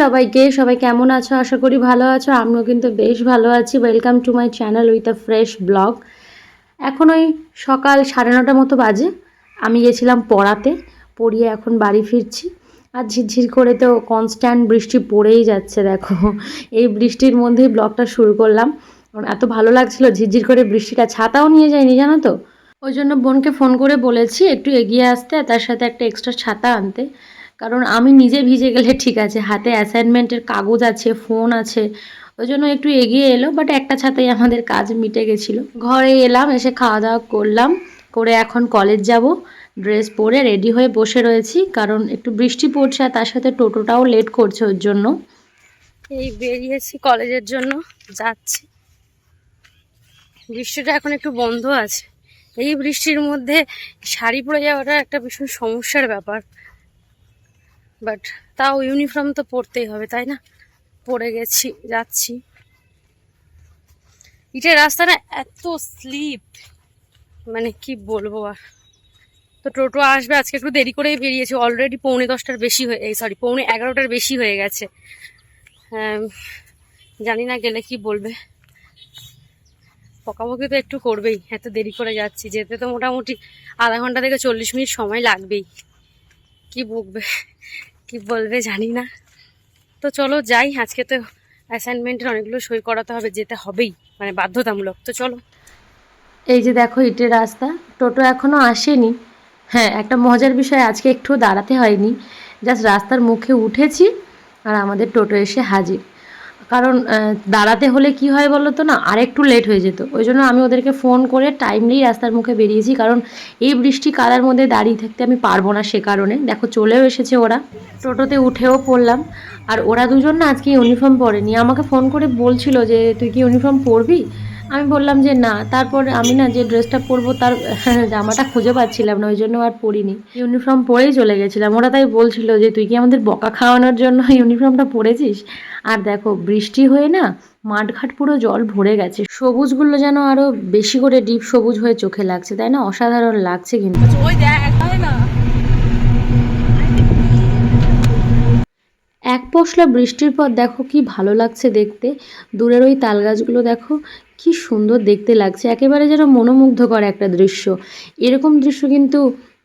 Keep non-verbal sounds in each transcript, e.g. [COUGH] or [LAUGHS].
সবাইকে। সবাই কেমন আছো? আশা করি ভালো আছো। আমিও কিন্তু বেশ ভালো আছি। Welcome to my channel with a fresh blog এখন ওই সকাল সাড়ে নটার মতো বাজে। আমি গেছিলাম পড়াতে। পড়িয়ে এখন বাড়ি ফিরছি। আর ঝিরঝির করে তো কনস্ট্যান্ট বৃষ্টি পড়েই যাচ্ছে, দেখো। এই বৃষ্টির মধ্যেই ব্লগটা শুরু করলাম। এত ভালো লাগছিল, ঝিরঝির করে বৃষ্টিটা ছাতাও নিয়ে যায়নি, জানো তো? ওই জন্য বোনকে ফোন করে বলেছি, একটু এগিয়ে আসতে তার সাথে একটা এক্সট্রা ছাতা আনতে। কারণ আমি নিজে ভিজে গেলে ঠিক আছে, হাতে অ্যাসাইনমেন্টের কাগজ আছে ফোন আছে, ওই জন্য একটু এগিয়ে এলো বাট একটা ছাতাই আমাদের কাজ মিটে গেছিল। ঘরে এলাম, এসে খাওয়া দাওয়া করলাম, করে এখন কলেজ যাব ড্রেস পরে রেডি হয়ে বসে রয়েছি, কারণ একটু বৃষ্টি পড়ছে আর তার সাথে টোটোটাও লেট করছে ওর জন্য। এই বেরিয়েছি কলেজের জন্য, যাচ্ছি। বৃষ্টিটা এখন একটু বন্ধ আছে। এই বৃষ্টির মধ্যে শাড়ি পরে যাওয়াটা একটা ভীষণ সমস্যার ব্যাপার। বাট তাও ইউনিফর্ম তো পরতেই হবে তাই না? পরে গেছি যাচ্ছি। ইটের রাস্তাটা এত স্লিপ মানে কি বলব আর? তো টোটো আসবে আজকে একটু দেরি করেই বেরিয়েছে অলরেডি পৌনে দশটার বেশি হয়ে এই সরি পৌনে এগারোটার বেশি হয়ে গেছে। হ্যাঁ, জানি না গেলে কি বলবে। বকাবকি তো একটু করবেই এত দেরি করে যাচ্ছি যেতে তো মোটামুটি আধা ঘণ্টা থেকে চল্লিশ মিনিট সময় লাগবেই। কি বকবে? কি বলবে জানি না। তো চলো যাই, আজকে তো অ্যাসাইনমেন্টের অনেকগুলো সই করাতে হবে, যেতে হবেই মানে বাধ্যতামূলক। তো চলো। এই যে দেখো ইটের রাস্তা, টোটো এখনও আসেনি। হ্যাঁ একটা মজার বিষয়, আজকে একটু দাঁড়াতে হয়নি। জাস্ট রাস্তার মুখে উঠেছি আর আমাদের টোটো এসে হাজির। কারণ দাঁড়াতে হলে কি হয় বলো তো না, আরেকটু লেট হয়ে যেত। ওই জন্য আমি ওদেরকে ফোন করে টাইমলি রাস্তার মুখে বেরিয়েছি, কারণ এই বৃষ্টি কাদার মধ্যে দাঁড়িয়ে থাকতে আমি পারব না সে কারণে। দেখো, চলেও এসেছে ওরা। টোটোতে উঠেও পড়লাম। আর ওরা দুজন না আজকে ইউনিফর্ম পরেনি। আমাকে ফোন করে বলছিল যে, তুই কি ইউনিফর্ম পরবি? আমি বললাম যে না তারপর আমি না যে ড্রেসটা পরবো তার [LAUGHS] জামাটা খুঁজে পাচ্ছিলাম না ওই জন্য আর পরিনি। ইউনিফর্ম পরেই চলে গেছিলাম। ওরা তাই বলছিল যে তুই কি আমাদের বকা খাওয়ানোর জন্য [LAUGHS] ইউনিফর্মটা পরেছিস? আর দেখো বৃষ্টি হয়ে না মাঠঘাট পুরো জল ভরে গেছে। সবুজগুলো যেন আরও বেশি করে ডিপ সবুজ হয়ে চোখে লাগছে। তাই না? অসাধারণ লাগছে কিন্তু। এক পশলা বৃষ্টির পর দেখো কি ভালো লাগছে দেখতে। দূরের ওই তাল গাছগুলো দেখো কি সুন্দর দেখতে লাগছে। একেবারে যেন মনোমুগ্ধকর একটা দৃশ্য। এরকম দৃশ্য কিন্তু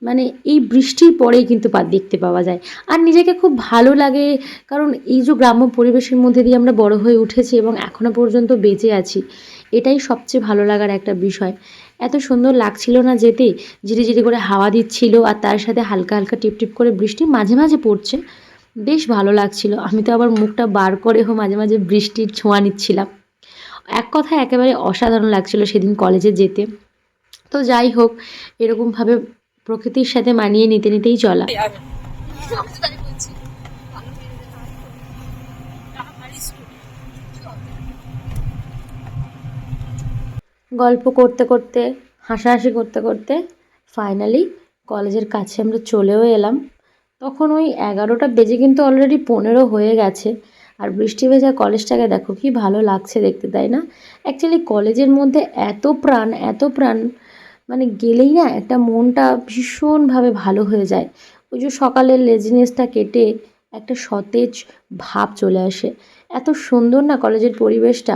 মানে এই বৃষ্টির পরেই কিন্তু পা দেখতে পাওয়া যায়। আর নিজেকে খুব ভালো লাগে, কারণ এই যে গ্রাম্য পরিবেশের মধ্যে দিয়ে আমরা বড় হয়ে উঠেছি এবং এখনও পর্যন্ত বেঁচে আছি, এটাই সবচেয়ে ভালো লাগার একটা বিষয়। এত সুন্দর লাগছিল না যেতে ধীরে ধীরে করে হাওয়া দিচ্ছিল আর তার সাথে হালকা হালকা টিপ টিপ করে বৃষ্টি মাঝে মাঝে পড়ছে। বেশ ভালো লাগছিল। আমি তো আবার মুখটা বার করেও মাঝে মাঝে বৃষ্টির ছোঁয়া নিচ্ছিলাম। এক কথা একেবারে অসাধারণ লাগছিল সেদিন কলেজে যেতে। তো যাই হোক, এরকমভাবে প্রকৃতির সাথে মানিয়ে নিতে নিতেই চলা। গল্প করতে করতে, হাসাহাসি করতে করতে ফাইনালি কলেজের কাছে আমরা চলেও এলাম। তখন ওই এগারোটা বেজে কিন্তু অলরেডি পনেরো হয়ে গেছে। আর বৃষ্টি ভেজা কলেজটাকে দেখো কি ভালো লাগছে দেখতে, তাই না? অ্যাকচুয়ালি কলেজের মধ্যে এত প্রাণ এত প্রাণ মানে গেলেই না একটা মনটা ভীষণভাবে ভালো হয়ে যায়। ওই যে সকালের লেজিনেসটা কেটে একটা সতেজ ভাব চলে আসে। এত সুন্দর না কলেজের পরিবেশটা?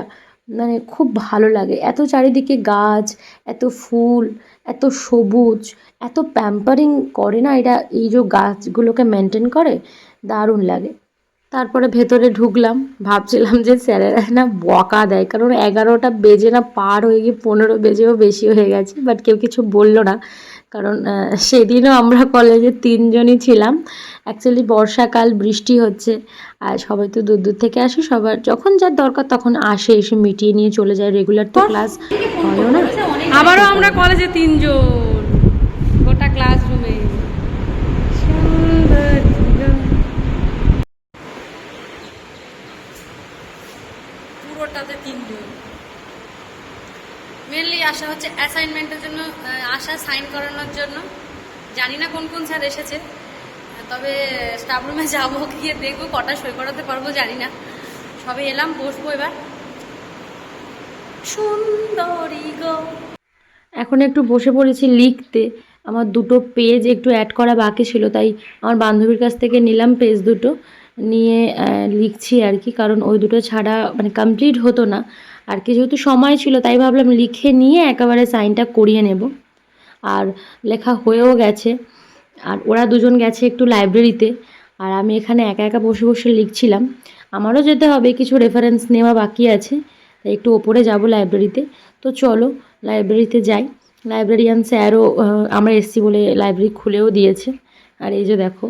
মানে খুব ভালো লাগে। এত চারিদিকে গাছ, এত ফুল, এত সবুজ, এত প্যাম্পারিং করে না এটা এই যে গাছগুলোকে মেনটেন করে? দারুণ লাগে। তারপরে ভেতরে ঢুকলাম ভাবছিলাম যে স্যারেরা না বকা দেয় কারণ এগারোটা বেজে না পার হয়ে গিয়ে পনেরো বেজেও বেশি হয়ে গেছে বাট কেউ কিছু বলল না। কারণ সেদিনও আমরা কলেজে তিনজনই ছিলাম। অ্যাকচুয়ালি বর্ষাকাল বৃষ্টি হচ্ছে আর সবাই তো দূর দূর থেকে আসে সবার যখন যার দরকার তখন আসে এসে মিটিয়ে নিয়ে চলে যায় রেগুলার তো ক্লাস হয়ও না। আবারও আমরা কলেজে তিনজন গোটা ক্লাসরুমে পুরোটাতে তিনজন মেনলি আসা হচ্ছে অ্যাসাইনমেন্টের জন্য আসা সাইন করানোর জন্য। জানি না কোন কোন স্যার এসেছে। তবে স্টাফ রুমে যাব, গিয়ে দেখব, কটা সই করাতে পারব, জানি না। সবে এলাম, বসবো এবার। সুন্দরী গো। এখন একটু বসে পড়েছি লিখতে। আমার দুটো পেজ একটু অ্যাড করা বাকি ছিল, তাই আমার বান্ধবীর কাছ থেকে নিলাম পেজ দুটো। নিয়ে লিখছি আর কি, কারণ ওই দুটো ছাড়া মানে কমপ্লিট হতো না। আর কি যেহেতু সময় ছিল, তাই ভাবলাম লিখে নিয়ে একেবারে সাইনটা করিয়ে নেব। আর লেখা হয়েও গেছে। আর ওরা দুজন গেছে একটু লাইব্রেরিতে আর আমি এখানে একা একা বসে বসে লিখছিলাম। আমারও যেতে হবে, কিছু রেফারেন্স নেওয়া বাকি আছে। তাই একটু ওপরে যাব লাইব্রেরিতে তো চলো লাইব্রেরিতে যাই। লাইব্রেরিয়ান স্যারও আমরা এসছি বলে লাইব্রেরি খুলেও দিয়েছে। আর এই যে দেখো,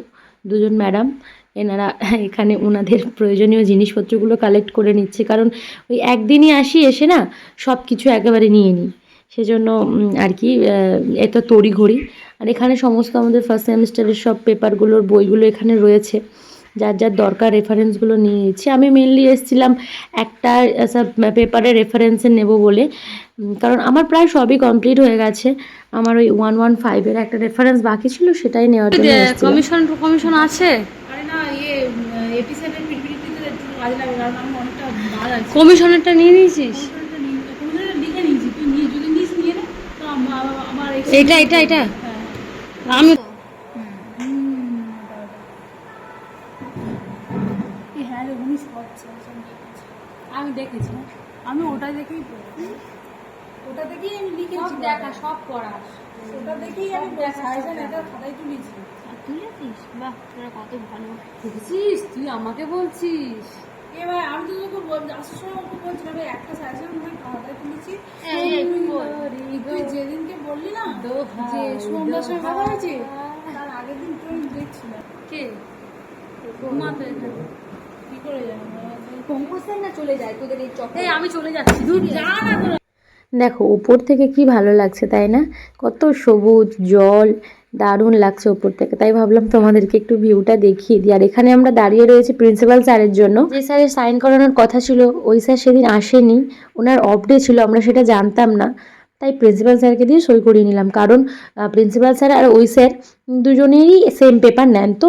দুজন ম্যাডাম এনারা এখানে ওনাদের প্রয়োজনীয় জিনিসপত্রগুলো কালেক্ট করে নিচ্ছে। কারণ ওই একদিনই আসি এসে না সব কিছু একেবারে নিয়ে নিই। সেজন্য আর কি এটা তড়িঘড়ি। আর এখানে সমস্ত আমাদের ফার্স্ট সেমিস্টারের সব পেপারগুলোর বইগুলো এখানে রয়েছে। যার যার দরকার রেফারেন্সগুলো নিয়ে নিচ্ছি। আমি মেনলি এসেছিলাম একটা সব পেপারের রেফারেন্সে নেব বলে। কারণ আমার প্রায় সবই কমপ্লিট হয়ে গেছে। আমার ওই ওয়ান ওয়ান ফাইভের একটা রেফারেন্স বাকি ছিল সেটাই নেওয়ার জন্য কমিশন কমিশন আছে? এপিসোডের পিপিটিতে একটু কাজে লাগে কারণ আমি অনেকটা বাদ আছে। কমিশনেরটা নিয়ে নিয়েছিস? লিখে নিয়েছি। তুই নিয়ে যদি নিস নিয়ে নে। তো আমার এটা এটা এটা। হ্যাঁ। আমি এই হ্যাঁ আমি দেখেছি। আমি ওটা দেখেই। ওটা দেখেই আমি লিখেছি দেখা সব পড়া। ওটা দেখেই আমি সাজেশন একটা খাতায় তুলেছি। তুলেছিস? বাহ তোরা কত ভালো। বুঝছিস তুই আমাকে বলছিস। এবার আমি তো তোকে বল- আসার সময় ওকে বলছিলাম "এই একটা সাজেশন তুলেছি। তুই- যেদিনকে বললি না যে সোমবার সময় কথা হয়েছে তার আগের দিন তুই দেখছিলাম কে? ঘুমাতে কি করে জানো এই আমি চলে যাচ্ছি দূর যা না দেখো উপর থেকে কি ভালো লাগছে তাই না? কত সবুজ জল দারুণ লাগছে উপর থেকে। তাই ভাবলাম তোমাদেরকে একটু ভিউটা দেখিয়ে দিই। আর এখানে আমরা দাঁড়িয়ে রয়েছি প্রিন্সিপাল স্যারের জন্য। যে স্যারের সাইন করানোর কথা ছিল, ওই স্যার সেদিন আসেনি। ওনার অফ ডে ছিল, আমরা সেটা জানতাম না। তাই প্রিন্সিপাল স্যারকে দিয়ে সই করিয়ে নিলাম। কারণ প্রিন্সিপাল স্যার আর ওই স্যার দুজনেরই সেম পেপার নেন। তো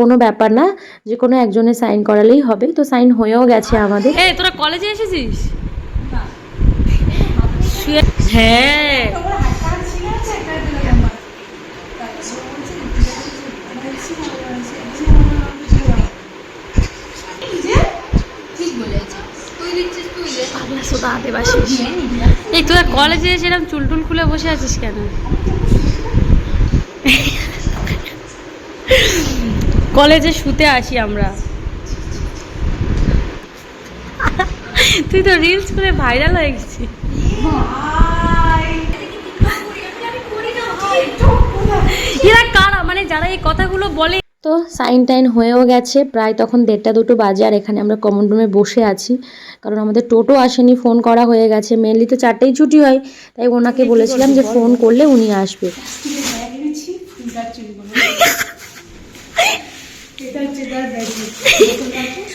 কোনো ব্যাপার না, যে কোনো একজনের সাইন করালেই হবে। তো সাইন হয়েও গেছে আমাদের। তোরা কলেজে এসেছিস? হ্যাঁ। সোদা এই তোরা কলেজে এসে এরকম চুল টুল খুলে বসে আছিস কেন? কলেজে শুতে আসি আমরা। তুই তো রিলস করে ভাইরাল হয়ে গেছিস। এরা কারা? মানে যারা এই কথাগুলো বলে তো সাইন টাইন হয়েও গেছে। প্রায় তখন দেড়টা দুটো বাজে আর এখানে আমরা কমন রুমে বসে আছি। কারণ আমাদের টোটো আসেনি ফোন করা হয়ে গেছে। মেনলি তো চারটেই ছুটি হয় তাই ওনাকে বলেছিলাম যে ফোন করলে উনি আসবে।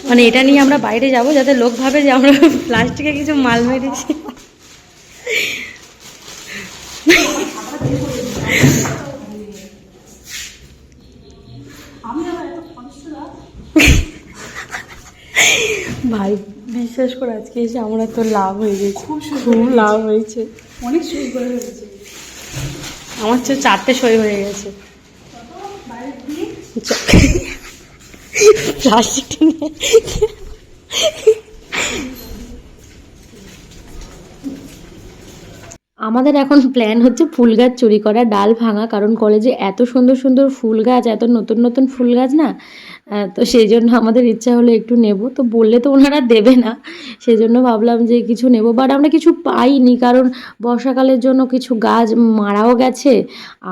মানে এটা নিয়ে আমরা বাইরে যাব যাতে লোক ভাবে যে আমরা প্লাস্টিকে কিছু মাল মেরেছি। [LAUGHS] [LAUGHS] ভাই বিশ্বাস করে আজকে এসে আমার এত লাভ হয়ে গেছে। খুব লাভ হয়েছে। অনেক সুন্দর করে হয়েছে। আমার চেয়ে চারটে সই হয়ে গেছে। প্লাস্টিকটা [LAUGHS] আমাদের এখন প্ল্যান হচ্ছে ফুল গাছ চুরি করা, ডাল ভাঙা, কারণ কলেজে এত সুন্দর সুন্দর ফুল গাছ, এত নতুন নতুন ফুল গাছ না? তো সেই জন্য আমাদের ইচ্ছা হলো একটু নেব। তো বললে তো ওনারা দেবে না। সেই জন্য ভাবলাম যে কিছু নেব বাট আমরা কিছু পাইনি, কারণ বর্ষাকালের জন্য কিছু গাছ মারাও গেছে,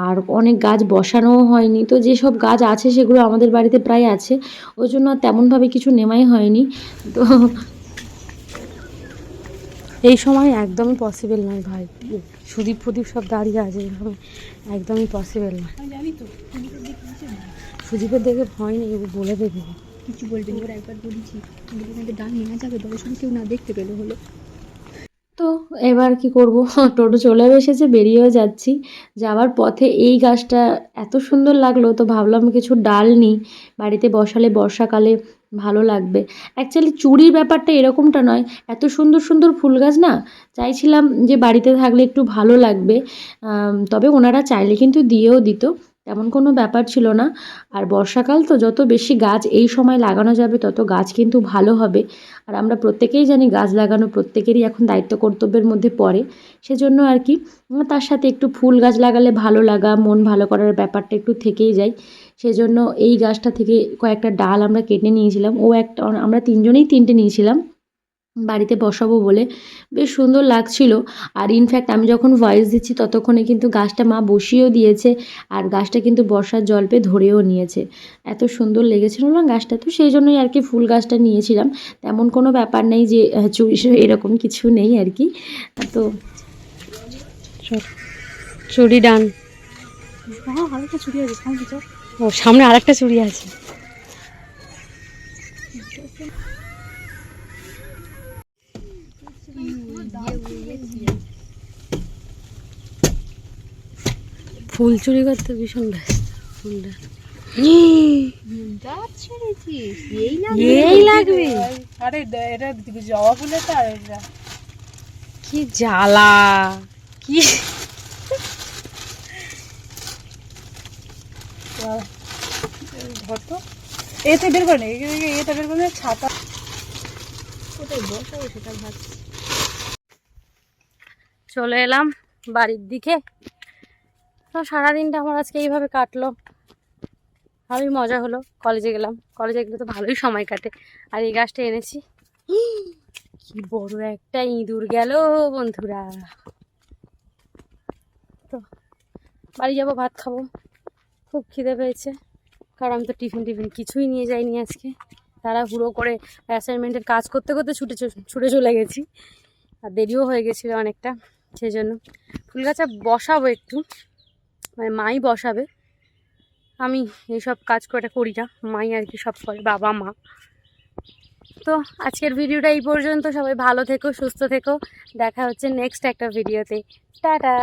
আর অনেক গাছ বসানোও হয়নি। তো যেসব গাছ আছে সেগুলো আমাদের বাড়িতে প্রায় আছে, ওই জন্য তেমনভাবে কিছু নেওয়াই হয়নি। তো এই সময় একদমই পসিবল নয় ভাই। সুদীপ প্রদীপ সব দাঁড়িয়ে আছে এরকম একদমই পসিবল নয়। সুদীপের দেখে ভয় নেই বলে দেবে। কিছু বলবেন এবার একবার বলেছি। নেওয়া যাবে শুধু কেউ না দেখতে পেলে হলো। তো এবার কি করব? টোটো চলেও এসেছে বেরিয়েও যাচ্ছি। যাওয়ার পথে এই গাছটা এত সুন্দর লাগল তো ভাবলাম কিছু ডাল নিই। বাড়িতে বসালে বর্ষাকালে ভালো লাগবে। অ্যাকচুয়ালি চুরির ব্যাপারটা এরকমটা নয়। এত সুন্দর সুন্দর ফুল গাছ না? চাইছিলাম যে বাড়িতে থাকলে একটু ভালো লাগবে। তবে ওনারা চাইলে কিন্তু দিয়েও দিত। তেমন কোনো ব্যাপার ছিল না। আর বর্ষাকাল তো যত বেশি গাছ এই সময় লাগানো যাবে, তত গাছ কিন্তু ভালো হবে। আর আমরা প্রত্যেকেই জানি গাছ লাগানো প্রত্যেকেরই এখন দায়িত্ব কর্তব্যের মধ্যে পড়ে। সেজন্য আর কি, তার সাথে একটু ফুল গাছ লাগালে ভালো লাগা, মন ভালো করার ব্যাপারটা একটু থেকেই যায়। সেজন্য এই গাছটা থেকে কয়েকটা ডাল আমরা কেটে নিয়েছিলাম। ও একটা আমরা তিনজনেই তিনটে নিয়েছিলাম বাড়িতে বসাবো বলে। বেশ সুন্দর লাগছিল। আর ইনফ্যাক্ট আমি যখন ভয়েস দিচ্ছি ততক্ষণে কিন্তু গাছটা মা বসিয়েও দিয়েছে আর গাছটা কিন্তু বর্ষার জল পেয়ে ধরেও নিয়েছে। এত সুন্দর লেগেছিল না গাছটা? তো সেই জন্যই আর কি ফুল গাছটা নিয়েছিলাম। তেমন কোনো ব্যাপার নেই যে চুরি সে- এরকম কিছু নেই আর কি। তো চুরি ডান। হ্যাঁ হালকা চুরি আছে ও সামনে আরেকটা চুড়ি আছে। ফুল চুরি করতে ভীষণ ব্যস্ত ফুলটা কি জ্বালা কি ধর তো। এতে বের করে নে বের করে ছাতা। চলে এলাম বাড়ির দিকে। তো সারাদিনটা আমার আজকে এইভাবে কাটলো। ভালোই মজা হলো। কলেজে গেলাম। কলেজে গেলে তো ভালোই সময় কাটে। আর এই গাছটা এনেছি। কি বড় একটা ইঁদুর গেল বন্ধুরা। তো বাড়ি যাব, ভাত খাব। খুব খিদে পেয়েছে। কারণ আমি তো টিফিন টিফিন কিছুই নিয়ে যাইনি আজকে। তারা হুড়ো করে অ্যাসাইনমেন্টের কাজ করতে করতে ছুটে ছুটে চলে গেছি। আর দেরিও হয়ে গেছিল অনেকটা সেই জন্য ফুল গাছা বসাবো একটু। মানে মাই বসাবে। আমি এইসব কাজ করে করি না। মাই আর কি সব করে, বাবা, মা। তো আজকের ভিডিওটা এই পর্যন্ত। সবাই ভালো থেকো, সুস্থ থেকো। দেখা হচ্ছে নেক্সট একটা ভিডিওতে। টাটা!